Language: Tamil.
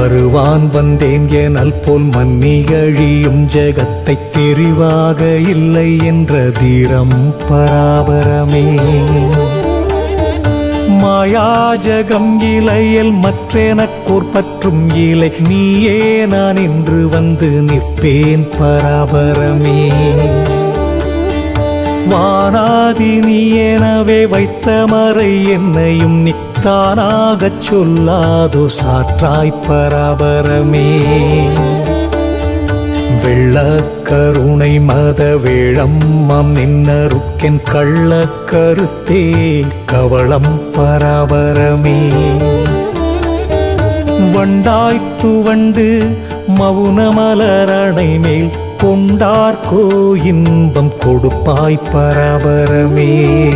வருவான் வந்தேன் எனல் போல் மன்னியழியும் ஜெகத்தை தெரிவாக இல்லை என்ற தீரம் பராபரமே. மாயாஜகம் இலையில் மற்றென பற்றும் இலை நீயே நான் இன்று வந்து நிற்பேன் பராபரமே. வானாதி நீ எனவே வைத்த மறை என்னையும் நீ தானாகச் சொல்லாதோ சாற்றாய் பராபரமே. வெள்ளக்கருணை மத வேளம்மம் நின்னருக்கென் கள்ளக்கருத்தே கவளம் பராபரமே. வண்டாய்த்து வண்டு மவுனமலரணை மேல் கொண்டார்கோ இன்பம் கொடுப்பாய் பராபரமே.